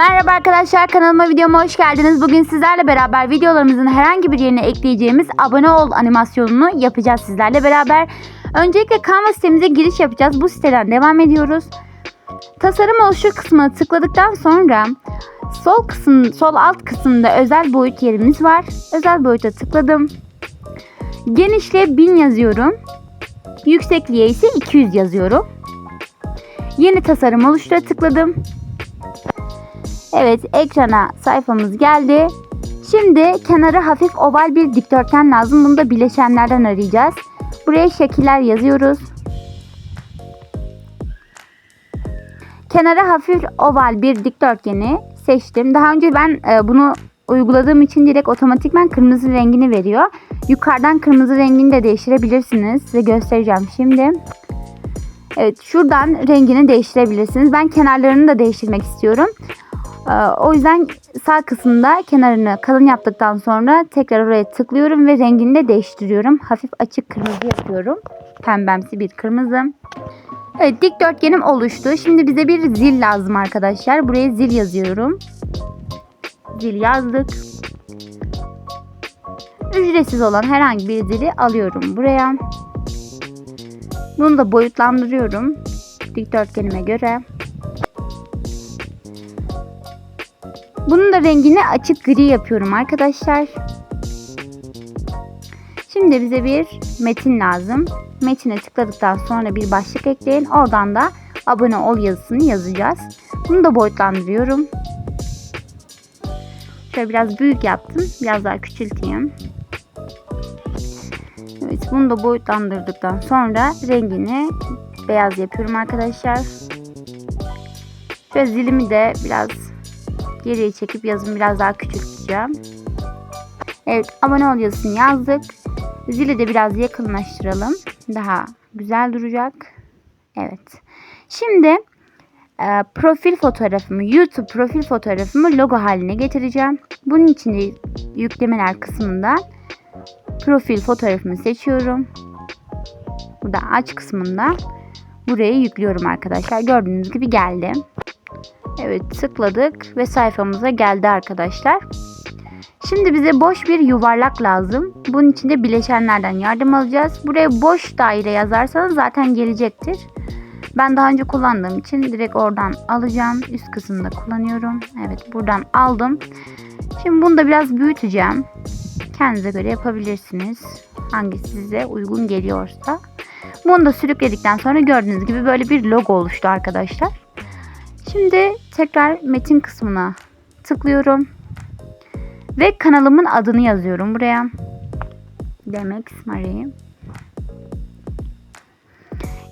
Merhaba arkadaşlar kanalıma videoma hoş geldiniz. Bugün sizlerle beraber videolarımızın herhangi bir yerine ekleyeceğimiz abone ol animasyonunu yapacağız sizlerle beraber. Öncelikle Canva sitemize giriş yapacağız. Bu siteden devam ediyoruz. Tasarım oluştur kısmına tıkladıktan sonra sol kısım sol alt kısımda özel boyut yerimiz var. Özel boyuta tıkladım. Genişliğe 1000 yazıyorum. Yüksekliğe ise 200 yazıyorum. Yeni tasarım oluştura tıkladım. Evet ekrana sayfamız geldi. Şimdi kenarı hafif oval bir dikdörtgen lazım. Bunu da bileşenlerden arayacağız. Buraya şekiller yazıyoruz. Kenarı hafif oval bir dikdörtgeni seçtim. Daha önce ben e, bunu uyguladığım için direkt otomatikman kırmızı rengini veriyor. Yukarıdan kırmızı rengini de değiştirebilirsiniz. Size göstereceğim şimdi. Evet şuradan rengini değiştirebilirsiniz. Ben kenarlarını da değiştirmek istiyorum. Ee, O yüzden sağ kısımda kenarını kalın yaptıktan sonra tekrar oraya tıklıyorum ve rengini de değiştiriyorum. Hafif açık kırmızı yapıyorum. Pembemsi bir kırmızı. Evet dikdörtgenim oluştu. Şimdi bize bir zil lazım arkadaşlar. Buraya zil yazıyorum. Zil yazdık. Ücretsiz olan herhangi bir zili alıyorum buraya. Bunu da boyutlandırıyorum. Dikdörtgenime göre. Bunun da rengini açık gri yapıyorum arkadaşlar. Şimdi bize bir metin lazım. Metine tıkladıktan sonra bir başlık ekleyin. Oradan da abone ol yazısını yazacağız. Bunu da boyutlandırıyorum. Şöyle biraz büyük yaptım. Biraz daha küçülteyim. Evet bunu da boyutlandırdıktan sonra rengini beyaz yapıyorum arkadaşlar. Şöyle zilimi de biraz geriye çekip yazımı biraz daha küçülteceğim. Evet abone ol yazısını yazdık. Zili de biraz yakınlaştıralım. Daha güzel duracak. Evet. Şimdi e, profil fotoğrafımı, YouTube profil fotoğrafımı logo haline getireceğim. Bunun için de yüklemeler kısmından profil fotoğrafımı seçiyorum. Burada aç kısmında buraya yüklüyorum arkadaşlar. Gördüğünüz gibi geldi. Evet tıkladık ve sayfamıza geldi arkadaşlar. Şimdi bize boş bir yuvarlak lazım. Bunun için de bileşenlerden yardım alacağız. Buraya boş daire yazarsanız zaten gelecektir. Ben daha önce kullandığım için direkt oradan alacağım. Üst kısımda kullanıyorum. Evet buradan aldım. Şimdi bunu da biraz büyüteceğim. Kendinize göre yapabilirsiniz. Hangisi size uygun geliyorsa. Bunu da sürükledikten sonra gördüğünüz gibi böyle bir logo oluştu arkadaşlar. Şimdi tekrar metin kısmına tıklıyorum. Ve kanalımın adını yazıyorum buraya. Demek Marie.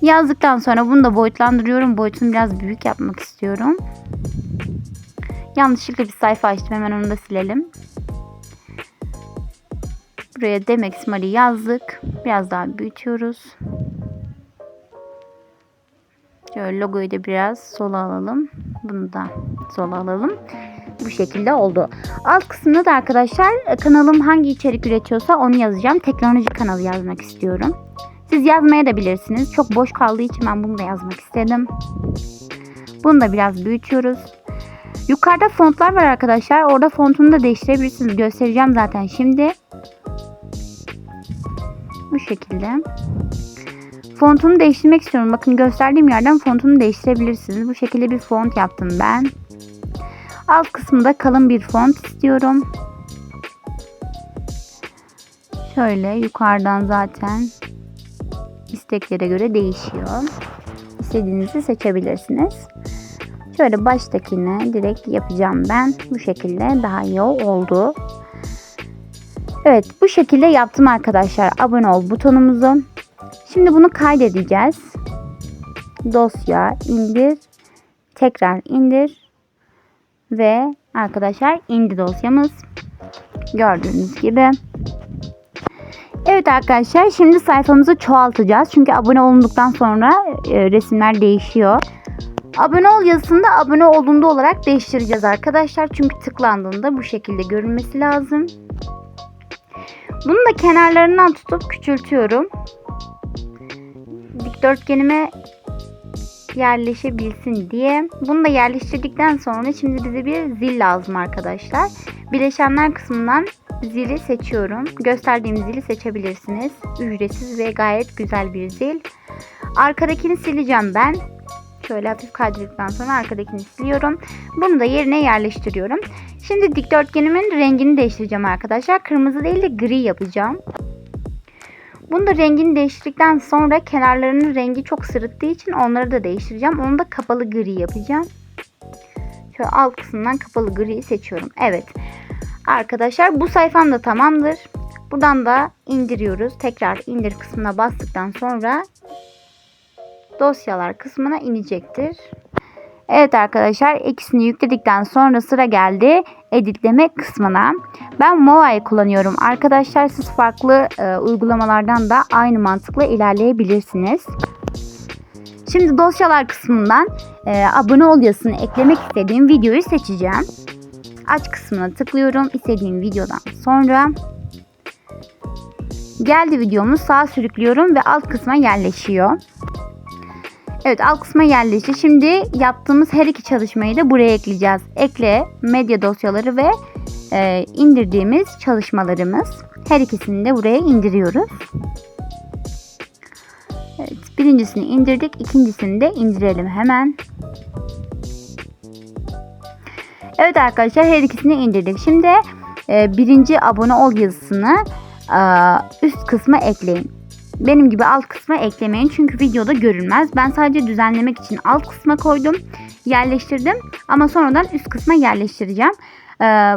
Yazdıktan sonra bunu da boyutlandırıyorum. Boyutunu biraz büyük yapmak istiyorum. Yanlışlıkla bir sayfa açtım. Hemen onu da silelim. Buraya Demek Marie yazdık. Biraz daha büyütüyoruz. Şöyle logoyu da biraz sola alalım. Bunu da sola alalım. Bu şekilde oldu. Alt kısımda da arkadaşlar kanalım hangi içerik üretiyorsa onu yazacağım. Teknoloji kanalı yazmak istiyorum. Siz yazmaya da bilirsiniz. Çok boş kaldığı için ben bunu da yazmak istedim. Bunu da biraz büyütüyoruz. Yukarıda fontlar var arkadaşlar. Orada fontunu da değiştirebilirsiniz. Göstereceğim zaten şimdi. Bu şekilde. Fontunu değiştirmek istiyorum. Bakın gösterdiğim yerden fontunu değiştirebilirsiniz. Bu şekilde bir font yaptım ben. Alt kısımda kalın bir font istiyorum. Şöyle yukarıdan zaten isteklere göre değişiyor. İstediğinizi seçebilirsiniz. Şöyle baştakini direkt yapacağım ben. Bu şekilde daha iyi oldu. Evet bu şekilde yaptım arkadaşlar. Abone ol butonumuzu. Şimdi bunu kaydedeceğiz. Dosya indir. Tekrar indir. Ve arkadaşlar indi dosyamız. Gördüğünüz gibi. Evet arkadaşlar şimdi sayfamızı çoğaltacağız. Çünkü abone olunduktan sonra e, resimler değişiyor. Abone ol yazısını da abone olduğunda olarak değiştireceğiz arkadaşlar. Çünkü tıklandığında bu şekilde görünmesi lazım. Bunu da kenarlarından tutup küçültüyorum. Dikdörtgenime yerleşebilsin diye. Bunu da yerleştirdikten sonra şimdi bize bir zil lazım arkadaşlar. Bileşenler kısmından zili seçiyorum. Gösterdiğim zili seçebilirsiniz. Ücretsiz ve gayet güzel bir zil. Arkadakini sileceğim ben. Şöyle hafif kaydırdıktan sonra arkadakini siliyorum. Bunu da yerine yerleştiriyorum. Şimdi dikdörtgenimin rengini değiştireceğim arkadaşlar. Kırmızı değil de gri yapacağım. Bunu da rengini değiştirdikten sonra kenarlarının rengi çok sırıttığı için onları da değiştireceğim. Onu da kapalı gri yapacağım. Şöyle alt kısımdan kapalı griyi seçiyorum. Evet. Arkadaşlar bu sayfam da tamamdır. Buradan da indiriyoruz. Tekrar indir kısmına bastıktan sonra dosyalar kısmına inecektir. Evet arkadaşlar ikisini yükledikten sonra sıra geldi editleme kısmına. Ben Mova'yı kullanıyorum. Arkadaşlar siz farklı e, uygulamalardan da aynı mantıkla ilerleyebilirsiniz. Şimdi dosyalar kısmından e, abone ol yazısını eklemek istediğim videoyu seçeceğim. Aç kısmına tıklıyorum. istediğim videodan sonra geldi videomuz sağa sürüklüyorum ve alt kısma yerleşiyor. Evet alt kısma yerleşti. Şimdi yaptığımız her iki çalışmayı da buraya ekleyeceğiz. Ekle, medya dosyaları ve e, indirdiğimiz çalışmalarımız. Her ikisini de buraya indiriyoruz. Evet, birincisini indirdik. ikincisini de indirelim hemen. Evet arkadaşlar her ikisini indirdik. Şimdi e, birinci abone ol yazısını e, üst kısma ekleyin. Benim gibi alt kısma eklemeyin çünkü videoda görünmez. Ben sadece düzenlemek için alt kısma koydum. Yerleştirdim ama sonradan üst kısma yerleştireceğim. Ee,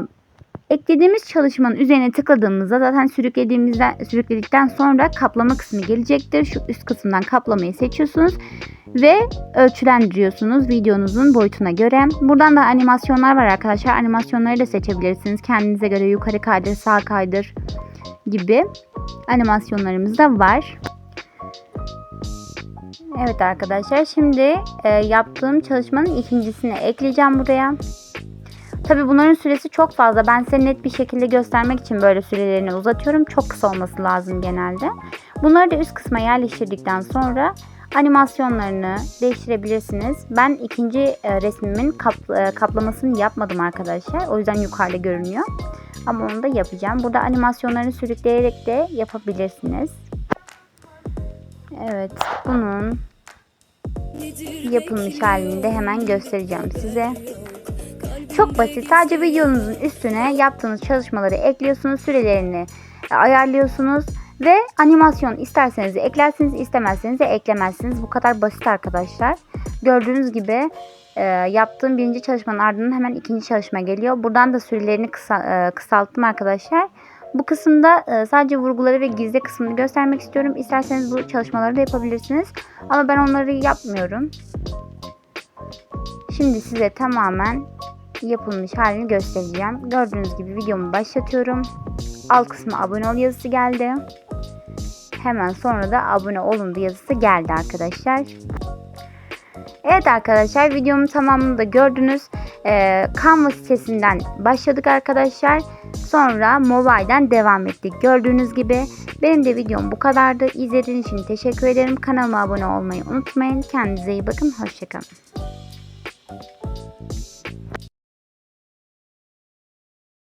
eklediğimiz çalışmanın üzerine tıkladığımızda zaten sürüklediğimizden sürükledikten sonra kaplama kısmı gelecektir. Şu üst kısımdan kaplamayı seçiyorsunuz ve ölçülendiriyorsunuz videonuzun boyutuna göre. Buradan da animasyonlar var arkadaşlar. Animasyonları da seçebilirsiniz. Kendinize göre yukarı kaydır, sağ kaydır gibi animasyonlarımız da var. Evet arkadaşlar şimdi e, yaptığım çalışmanın ikincisini ekleyeceğim buraya. Tabi bunların süresi çok fazla. Ben size net bir şekilde göstermek için böyle sürelerini uzatıyorum. Çok kısa olması lazım genelde. Bunları da üst kısma yerleştirdikten sonra animasyonlarını değiştirebilirsiniz. Ben ikinci e, resmimin kap, e, kaplamasını yapmadım arkadaşlar. O yüzden yukarıda görünüyor. Ama onu da yapacağım. Burada animasyonlarını sürükleyerek de yapabilirsiniz. Evet bunun yapılmış halini de hemen göstereceğim size. Çok basit. Sadece videonuzun üstüne yaptığınız çalışmaları ekliyorsunuz. Sürelerini ayarlıyorsunuz. Ve animasyon isterseniz eklersiniz istemezseniz de eklemezsiniz. Bu kadar basit arkadaşlar. Gördüğünüz gibi e, yaptığım birinci çalışmanın ardından hemen ikinci çalışma geliyor. Buradan da sürelerini kısa, e, kısalttım arkadaşlar. Bu kısımda e, sadece vurguları ve gizli kısmını göstermek istiyorum. İsterseniz bu çalışmaları da yapabilirsiniz. Ama ben onları yapmıyorum. Şimdi size tamamen yapılmış halini göstereceğim. Gördüğünüz gibi videomu başlatıyorum. Alt kısma abone ol yazısı geldi. Hemen sonra da abone olun yazısı geldi arkadaşlar. Evet arkadaşlar videomun tamamını da gördünüz. Ee, Canva sitesinden başladık arkadaşlar. Sonra mobile'den devam ettik. Gördüğünüz gibi benim de videom bu kadardı. İzlediğiniz için teşekkür ederim. Kanalıma abone olmayı unutmayın. Kendinize iyi bakın. Hoşçakalın.